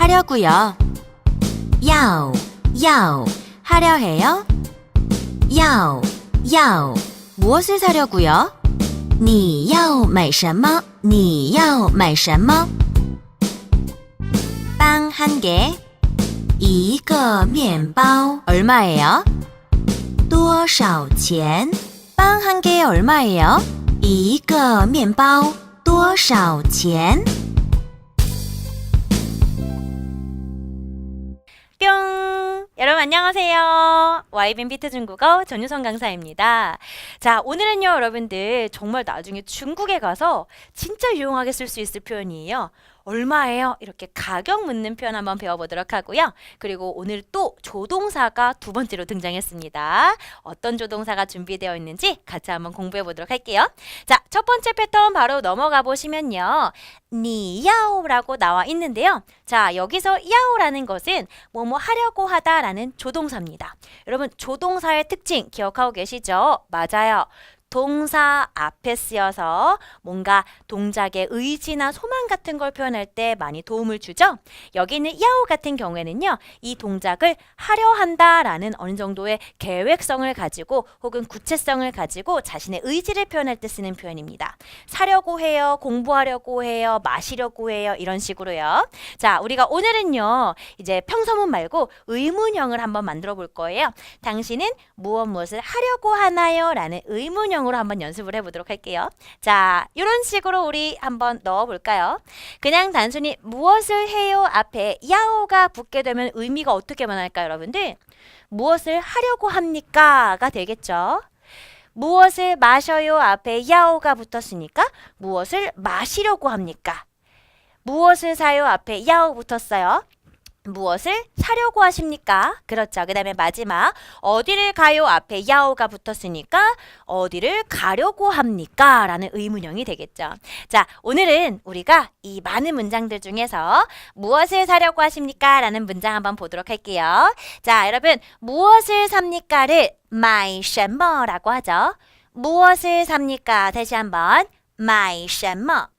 하려고요. 要要 하려 해요. 要要 무엇을 사려고요? 你要买什么?你要买什么?빵 한 개. 一个面包 얼마예요? 多少钱? 빵 한 개에 얼마예요? 一个面包多少钱? 뿅! 여러분 안녕하세요. YBN 비트 중국어 전유성 강사입니다. 자, 오늘은요, 여러분들 정말 나중에 중국에 가서 진짜 유용하게 쓸 수 있을 표현이에요. 얼마예요? 이렇게 가격 묻는 표현 한번 배워보도록 하고요. 그리고 오늘 또 조동사가 두 번째로 등장했습니다. 어떤 조동사가 준비되어 있는지 같이 한번 공부해 보도록 할게요. 자, 첫 번째 패턴 바로 넘어가 보시면요. 니야오라고 나와 있는데요. 자, 여기서 야오라는 것은 뭐뭐 하려고 하다라는 조동사입니다. 여러분, 조동사의 특징 기억하고 계시죠? 맞아요. 동사 앞에 쓰여서 뭔가 동작의 의지나 소망 같은 걸 표현할 때 많이 도움을 주죠. 여기 있는 야오 같은 경우에는요, 이 동작을 하려 한다라는 어느 정도의 계획성을 가지고 혹은 구체성을 가지고 자신의 의지를 표현할 때 쓰는 표현입니다. 사려고 해요, 공부하려고 해요, 마시려고 해요, 이런 식으로요. 자, 우리가 오늘은요, 이제 평서문 말고 의문형을 한번 만들어 볼 거예요. 당신은 무엇 무엇을 하려고 하나요? 라는 의문형 으로 한번 연습을 해보도록 할게요. 자, 이런 식으로 우리 한번 넣어볼까요? 그냥 단순히 무엇을 해요 앞에 야오가 붙게 되면 의미가 어떻게 변할까요, 여러분들? 무엇을 하려고 합니까?가 되겠죠. 무엇을 마셔요 앞에 야오가 붙었으니까 무엇을 마시려고 합니까? 무엇을 사요 앞에 야오 붙었어요. 무엇을 사려고 하십니까? 그렇죠. 그 다음에 마지막 어디를 가요 앞에 야오가 붙었으니까 어디를 가려고 합니까? 라는 의문형이 되겠죠. 자 오늘은 우리가 이 많은 문장들 중에서 무엇을 사려고 하십니까? 라는 문장 한번 보도록 할게요. 자 여러분 무엇을 삽니까를 마이 셔머라고 하죠. 무엇을 삽니까? 다시 한번 마이 셔머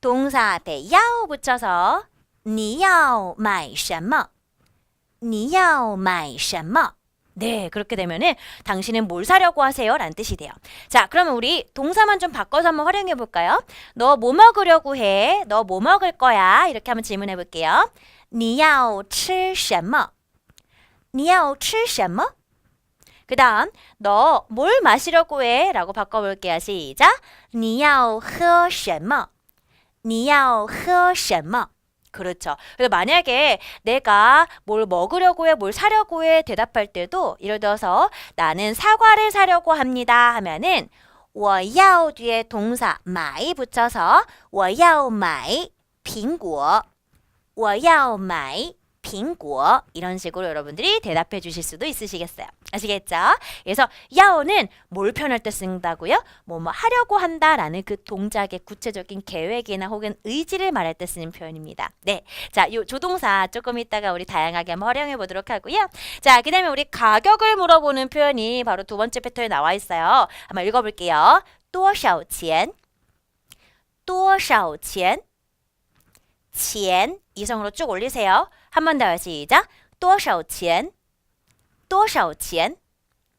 동사 앞에 야오 붙여서 你要买什么?你要买什么? 네, 그렇게 되면은 당신은 뭘 사려고 하세요? 라는 뜻이 돼요. 자, 그러면 우리 동사만 좀 바꿔서 한번 활용해 볼까요? 너 뭐 먹으려고 해? 너 뭐 먹을 거야? 이렇게 한번 질문해 볼게요. 你要吃什么?你要吃什么? 그 다음, 너 뭘 마시려고 해? 라고 바꿔볼게요. 시작. 你要喝什么?你要喝什么? 그렇죠. 그래서 만약에 내가 뭘 먹으려고 해, 뭘 사려고 해 대답할 때도 예를 들어서 나는 사과를 사려고 합니다 하면은 我要 뒤에 동사 买 붙여서 我要买苹果我要买苹果 이런 식으로 여러분들이 대답해 주실 수도 있으시겠어요. 아시겠죠? 그래서 야오는 뭘 표현할 때 쓴다고요? 뭐 뭐 하려고 한다라는 그 동작의 구체적인 계획이나 혹은 의지를 말할 때 쓰는 표현입니다. 네. 자, 요 조동사 조금 이따가 우리 다양하게 한번 활용해 보도록 하고요. 자, 그다음에 우리 가격을 물어보는 표현이 바로 두 번째 패턴에 나와 있어요. 한번 읽어 볼게요. 多少钱?多少钱?钱 이성으로 쭉 올리세요. 한 번 더 시작. 多少钱? 多少钱?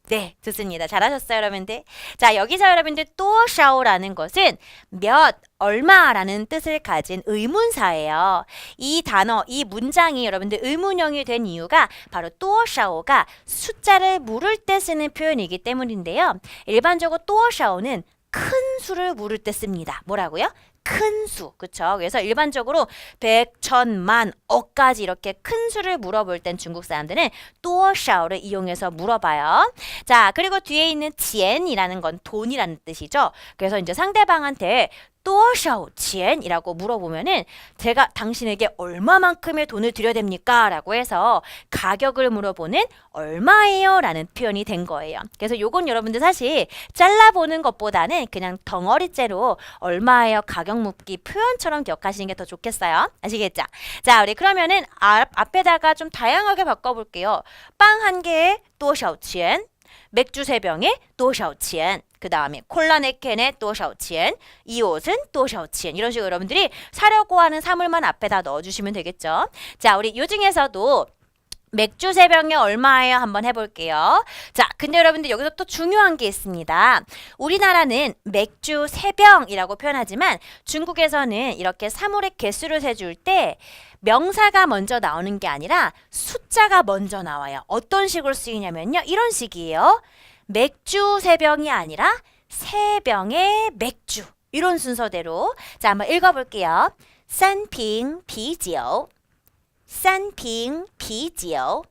네, 좋습니다. 잘하셨어요, 여러분들. 자, 여기서 여러분들 또샤오라는 것은 몇, 얼마라는 뜻을 가진 의문사예요. 이 단어, 이 문장이 여러분들 의문형이 된 이유가 바로 또샤오가 숫자를 물을 때 쓰는 표현이기 때문인데요. 일반적으로 또샤오는 큰 수를 물을 때 씁니다. 뭐라고요? 큰 수, 그쵸? 그래서 일반적으로 백, 천, 만, 억까지 이렇게 큰 수를 물어볼 땐 중국 사람들은 또샤오를 이용해서 물어봐요. 자, 그리고 뒤에 있는 지엔이라는 건 돈이라는 뜻이죠. 그래서 이제 상대방한테 多少钱이라고 물어보면은 제가 당신에게 얼마만큼의 돈을 드려야 됩니까? 라고 해서 가격을 물어보는 얼마예요? 라는 표현이 된 거예요. 그래서 요건 여러분들 사실 잘라보는 것보다는 그냥 덩어리째로 얼마예요? 가격 묻기 표현처럼 기억하시는 게 더 좋겠어요. 아시겠죠? 자, 우리 그러면은 앞, 앞에다가 좀 다양하게 바꿔볼게요. 빵 한 개에 多少钱? 맥주 세 병에 도샤오치엔 그 다음에 콜라 네 캔에 도샤오치엔 이 옷은 도샤오치엔 이런 식으로 여러분들이 사려고 하는 사물만 앞에다 넣어주시면 되겠죠. 자 우리 요 중에서도 맥주 세병에 얼마예요? 한번 해볼게요. 자, 근데 여러분들 여기서 또 중요한 게 있습니다. 우리나라는 맥주 세병이라고 표현하지만 중국에서는 이렇게 사물의 개수를 세줄 때 명사가 먼저 나오는 게 아니라 숫자가 먼저 나와요. 어떤 식으로 쓰이냐면요. 이런 식이에요. 맥주 세 병이 아니라 세 병의 맥주. 이런 순서대로. 자, 한번 읽어볼게요. 산핑 비지오. 산핑 비지오.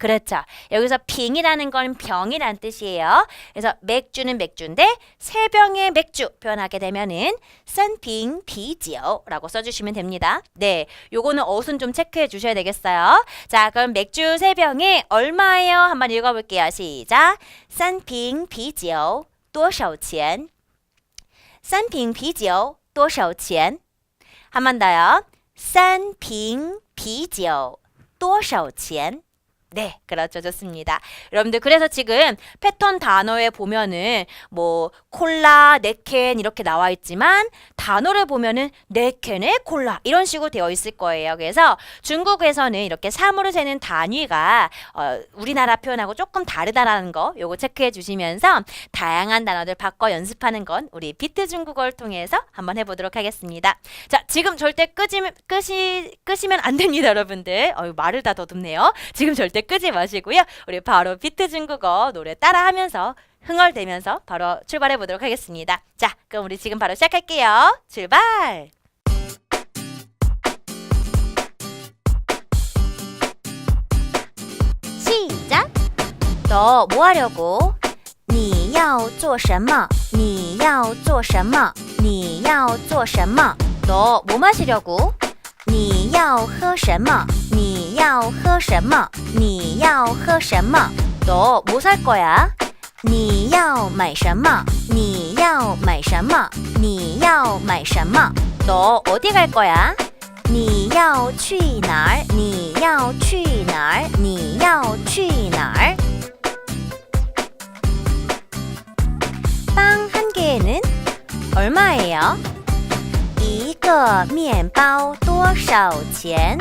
그렇죠. 여기서 빙이라는 건 병이란 뜻이에요. 그래서 맥주는 맥주인데 세 병의 맥주 표현하게 되면은 三瓶啤酒라고 써주시면 됩니다. 네, 요거는 어순 좀 체크해 주셔야 되겠어요. 자, 그럼 맥주 세 병에 얼마예요? 한번 읽어볼게요. 시작. 三瓶啤酒多少钱?三瓶啤酒多少钱?한 번 더요. 三瓶啤酒多少钱? 네, 그렇죠. 좋습니다. 여러분들, 그래서 지금 패턴 단어에 보면은 뭐 콜라, 네캔 이렇게 나와 있지만 단어를 보면은 네캔에 콜라 이런 식으로 되어 있을 거예요. 그래서 중국에서는 이렇게 사물을 세는 단위가 어, 우리나라 표현하고 조금 다르다라는 거 요거 체크해 주시면서 다양한 단어들 바꿔 연습하는 건 우리 비트 중국어를 통해서 한번 해보도록 하겠습니다. 자, 지금 절대 끄시면, 끄시, 끄시면 안 됩니다, 여러분들. 어, 말을 다 더듬네요. 지금 절대 끄지 마시고요. 우리 바로 비트 중국어 노래 따라하면서 흥얼대면서 바로 출발해 보도록 하겠습니다. 자, 그럼 우리 지금 바로 시작할게요. 출발! 시작! 너 뭐 하려고? 你要做什么?你要做什么?你要做什么?너 뭐 마시려고? 你要喝什么? 你要喝什么?你要喝什么?너 뭐 살 거야? 你要买什么?你要买什么?你要买什么?너 어디 갈 거야? 你要去哪儿?你要去哪儿?你要去哪儿?빵 한 개에는 얼마예요? 一个面包多少钱？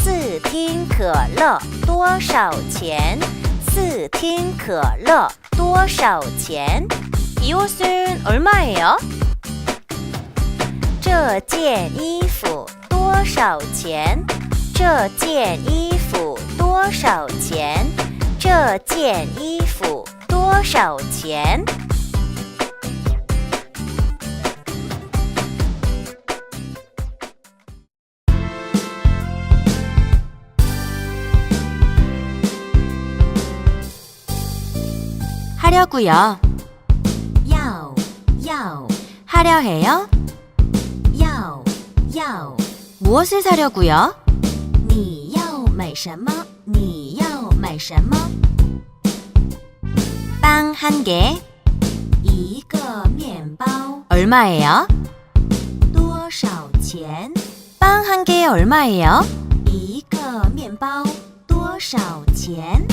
四听可乐多少钱？四听可乐多少钱？이 옷은 얼마예요? 这件衣服多少钱？这件衣服多少钱？这件衣服多少钱？ 하려고요. 要要 하려 해요. 要要， 무엇을 사려고요? 你要买什么？你要买什么？ 빵 한 개. 一个面包 얼마예요? 多少钱？ 빵 한 개에 얼마예요? 一个面包多少钱？